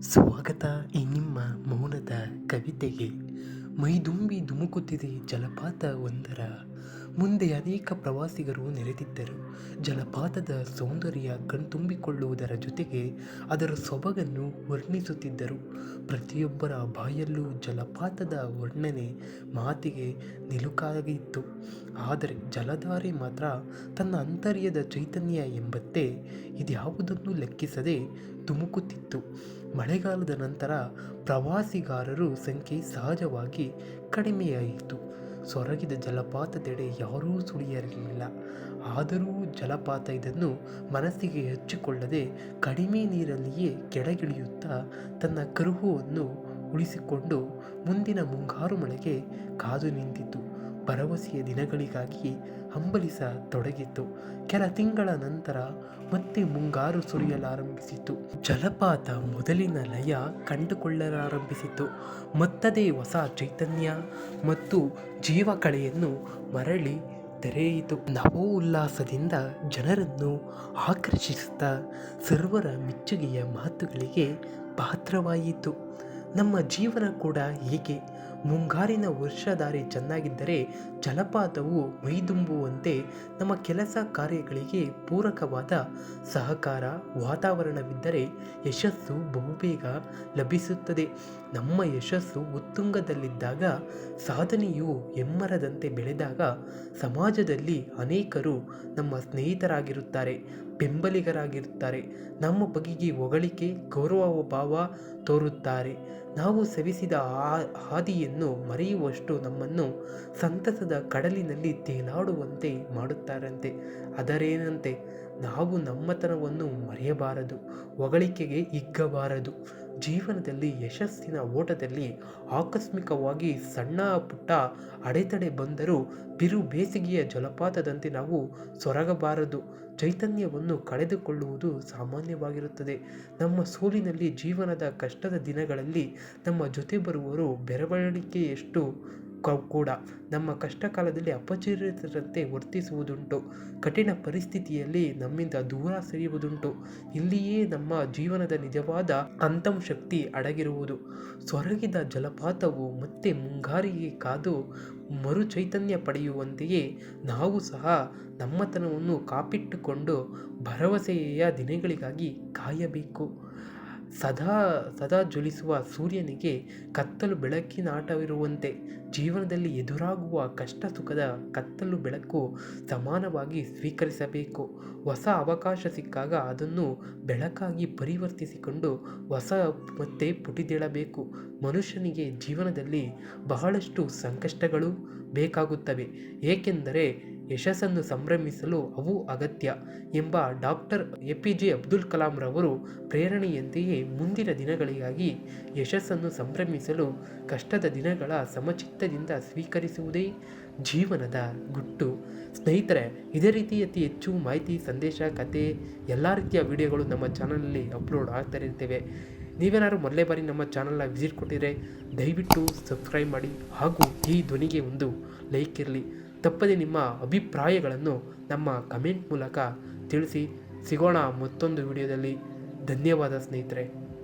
ಸ್ವಾಗತ ಈ ನಿಮ್ಮ ಮೌನದ ಕವಿತೆಗೆ. ಮೈದುಂಬಿ ಧುಮುಕುತ್ತಿದೆ ಜಲಪಾತ ಒಂದರ. ಮುಂದೆ ಅನೇಕ ಪ್ರವಾಸಿಗರು ನೆರೆದಿದ್ದರು. ಜಲಪಾತದ ಸೌಂದರ್ಯ ಕಣ್ತುಂಬಿಕೊಳ್ಳುವುದರ ಜೊತೆಗೆ ಅದರ ಸೊಬಗನ್ನು ವರ್ಣಿಸುತ್ತಿದ್ದರು. ಪ್ರತಿಯೊಬ್ಬರ ಬಾಯಲ್ಲೂ ಜಲಪಾತದ ವರ್ಣನೆ ಮಾತಿಗೆ ನಿಲುಕಾಗಿತ್ತು. ಆದರೆ ಜಲಧಾರೆ ಮಾತ್ರ ತನ್ನ ಅಂತರ್ಯದ ಚೈತನ್ಯ ಎಂಬಂತೆ ಇದ್ಯಾವುದನ್ನು ಲೆಕ್ಕಿಸದೆ ಧುಮುಕುತ್ತಿತ್ತು. ಮಳೆಗಾಲದ ನಂತರ ಪ್ರವಾಸಿಗಾರರು ಸಂಖ್ಯೆ ಸಹಜವಾಗಿ ಕಡಿಮೆಯಾಯಿತು. ಸೊರಗಿದ ಜಲಪಾತದೆಡೆ ಯಾರೂ ಸುಳಿಯಲಿಲ್ಲ. ಆದರೂ ಜಲಪಾತ ಇದನ್ನು ಮನಸ್ಸಿಗೆ ಹೆಚ್ಚಿಕೊಳ್ಳದೆ ಕಡಿಮೆ ನೀರಲ್ಲಿಯೇ ಕೆಳಗಿಳಿಯುತ್ತಾ ತನ್ನ ಕರುಹುವನ್ನು ಉಳಿಸಿಕೊಂಡು ಮುಂದಿನ ಮುಂಗಾರು ಮಳೆಗೆ ಕಾದು ನಿಂತಿತು. ಭರವಸೆಯ ದಿನಗಳಿಗಾಗಿ ಹಂಬಲಿಸತೊಡಗಿತು ಕೆಲ ತಿಂಗಳ ನಂತರ ಮತ್ತೆ ಮುಂಗಾರು ಸುರಿಯಲಾರಂಭಿಸಿತು ಜಲಪಾತ ಮೊದಲಿನ ಲಯ ಕಂಡುಕೊಳ್ಳಲಾರಂಭಿಸಿತು ಮತ್ತದೇ ಹೊಸ ಚೈತನ್ಯ ಮತ್ತು ಜೀವಕಳೆಯನ್ನು ಮರಳಿ ತೆರೆಯಿತು. ನವೋಲ್ಲಾಸದಿಂದ ಜನರನ್ನು ಆಕರ್ಷಿಸುತ್ತಾ ಸರ್ವರ ಮೆಚ್ಚುಗೆಯ ಮಾತುಗಳಿಗೆ ಪಾತ್ರವಾಯಿತು ನಮ್ಮ ಜೀವನ ಕೂಡ ಹೀಗೆ. ಮುಂಗಾರಿನ ವರ್ಷಧಾರಿ ಚೆನ್ನಾಗಿದ್ದರೆ ಜಲಪಾತವು ಮೈದುಂಬುವಂತೆ ನಮ್ಮ ಕೆಲಸ ಕಾರ್ಯಗಳಿಗೆ ಪೂರಕವಾದ ಸಹಕಾರ, ವಾತಾವರಣವಿದ್ದರೆ ಯಶಸ್ಸು ಬಹುಬೇಗ ಲಭಿಸುತ್ತದೆ. ನಮ್ಮ ಯಶಸ್ಸು ಉತ್ತುಂಗದಲ್ಲಿದ್ದಾಗ, ಸಾಧನೆಯು ಹೆಮ್ಮರದಂತೆ ಬೆಳೆದಾಗ, ಸಮಾಜದಲ್ಲಿ ಅನೇಕರು ನಮ್ಮ ಸ್ನೇಹಿತರಾಗಿರುತ್ತಾರೆ. ಬೆಂಬಲಿಗರಾಗಿರುತ್ತಾರೆ. ನಮ್ಮ ಬಗೆಗೆ ಹೊಗಳಿಕೆ ಗೌರವ ಭಾವ ತೋರುತ್ತಾರೆ. ನಾವು ಸವಿಸಿದ ಆ ಹಾದಿಯನ್ನು ಮರೆಯುವಷ್ಟು ನಮ್ಮನ್ನು ಸಂತಸದ ಕಡಲಿನಲ್ಲಿ ತೇಲಾಡುವಂತೆ ಮಾಡುತ್ತಾರಂತೆ. ಅದರೇನಂತೆ? ನಾವು ನಮ್ಮತನವನ್ನು ಮರೆಯಬಾರದು, ಹೊಗಳಿಕೆಗೆ ಹಿಗ್ಗಬಾರದು ಜೀವನದಲ್ಲಿ, ಯಶಸ್ಸಿನ ಓಟದಲ್ಲಿ ಆಕಸ್ಮಿಕವಾಗಿ ಸಣ್ಣ ಪುಟ್ಟ ಅಡೆತಡೆ ಬಂದರೂ ಬಿರು ಬೇಸಿಗೆಯ ಜಲಪಾತದಂತೆ ನಾವು ಸೊರಗಬಾರದು. ಚೈತನ್ಯವನ್ನು ಕಳೆದುಕೊಳ್ಳುವುದು ಸಾಮಾನ್ಯವಾಗಿರುತ್ತದೆ. ನಮ್ಮ ಸೋಲಿನಲ್ಲಿ, ಜೀವನದ ಕಷ್ಟದ ದಿನಗಳಲ್ಲಿ ನಮ್ಮ ಜೊತೆ ಬರುವವರು ಬೆರಳಿಕೆಯಷ್ಟು ಕೂಡ ನಮ್ಮ ಕಷ್ಟ ಕಾಲದಲ್ಲಿ ಅಪರಿಚಿತರಂತೆ ವರ್ತಿಸುವುದುಂಟು. ಕಠಿಣ ಪರಿಸ್ಥಿತಿಯಲ್ಲಿ ನಮ್ಮಿಂದ ದೂರ ಸರಿಯುವುದುಂಟು. ಇಲ್ಲಿಯೇ ನಮ್ಮ ಜೀವನದ ನಿಜವಾದ ಅಂತಂ ಶಕ್ತಿ ಅಡಗಿರುವುದು. ಸೊರಗಿದ ಜಲಪಾತವು ಮತ್ತೆ ಮುಂಗಾರಿಗೆ ಕಾದು ಮರು ಚೈತನ್ಯ ಪಡೆಯುವಂತೆಯೇ ನಾವು ಸಹ ನಮ್ಮತನವನ್ನು ಕಾಪಿಟ್ಟುಕೊಂಡು ಭರವಸೆಯ ದಿನಗಳಿಗಾಗಿ ಕಾಯಬೇಕು. ಸದಾ ಸದಾ ಜ್ವಲಿಸುವ ಸೂರ್ಯನಿಗೆ ಕತ್ತಲು ಬೆಳಕಿನಾಟವಿರುವಂತೆ ಜೀವನದಲ್ಲಿ ಎದುರಾಗುವ ಕಷ್ಟ ಸುಖದ ಕತ್ತಲು ಬೆಳಕು ಸಮಾನವಾಗಿ ಸ್ವೀಕರಿಸಬೇಕು. ಹೊಸ ಅವಕಾಶ ಸಿಕ್ಕಾಗ ಅದನ್ನು ಬೆಳಕಾಗಿ ಪರಿವರ್ತಿಸಿಕೊಂಡು ಹೊಸ ಮತ್ತೆ ಪುಟಿದೇಳಬೇಕು. ಮನುಷ್ಯನಿಗೆ ಜೀವನದಲ್ಲಿ ಬಹಳಷ್ಟು ಸಂಕಷ್ಟಗಳು ಬೇಕಾಗುತ್ತವೆ. ಏಕೆಂದರೆ ಯಶಸ್ಸನ್ನು ಸಂಭ್ರಮಿಸಲು ಅವು ಅಗತ್ಯ ಎಂಬ doctor A P J Abdul ಕಲಾಂರವರು ಪ್ರೇರಣೆಯಂತೆಯೇ ಮುಂದಿನ ದಿನಗಳಿಗಾಗಿ ಯಶಸ್ಸನ್ನು ಸಂಭ್ರಮಿಸಲು ಕಷ್ಟದ ದಿನಗಳ ಸಮಚಿತ್ತದಿಂದ ಸ್ವೀಕರಿಸುವುದೇ ಜೀವನದ ಗುಟ್ಟು. ಸ್ನೇಹಿತರೆ, ಇದೇ ರೀತಿ ಅತಿ ಹೆಚ್ಚು ಮಾಹಿತಿ, ಸಂದೇಶ, ಕತೆ, ಎಲ್ಲ ರೀತಿಯ ವಿಡಿಯೋಗಳು ನಮ್ಮ ಚಾನಲಲ್ಲಿ ಅಪ್ಲೋಡ್ ಆಗ್ತಾ ಇರ್ತೇವೆ. ನೀವೇನಾದ್ರು ಮೊದಲೇ ಬಾರಿ ನಮ್ಮ ಚಾನಲ್ನ ವಿಸಿಟ್ ಕೊಟ್ಟಿದ್ರೆ ದಯವಿಟ್ಟು ಸಬ್ಸ್ಕ್ರೈಬ್ ಮಾಡಿ ಹಾಗೂ ಈ ಧ್ವನಿಗೆ ಒಂದು ಲೈಕ್ ಇರಲಿ. ತಪ್ಪದೆ ನಿಮ್ಮ ಅಭಿಪ್ರಾಯಗಳನ್ನು ನಮ್ಮ ಕಮೆಂಟ್ ಮೂಲಕ ತಿಳಿಸಿ ಸಿಗೋಣ ಮತ್ತೊಂದು ವಿಡಿಯೋದಲ್ಲಿ. ಧನ್ಯವಾದ ಸ್ನೇಹಿತರೆ.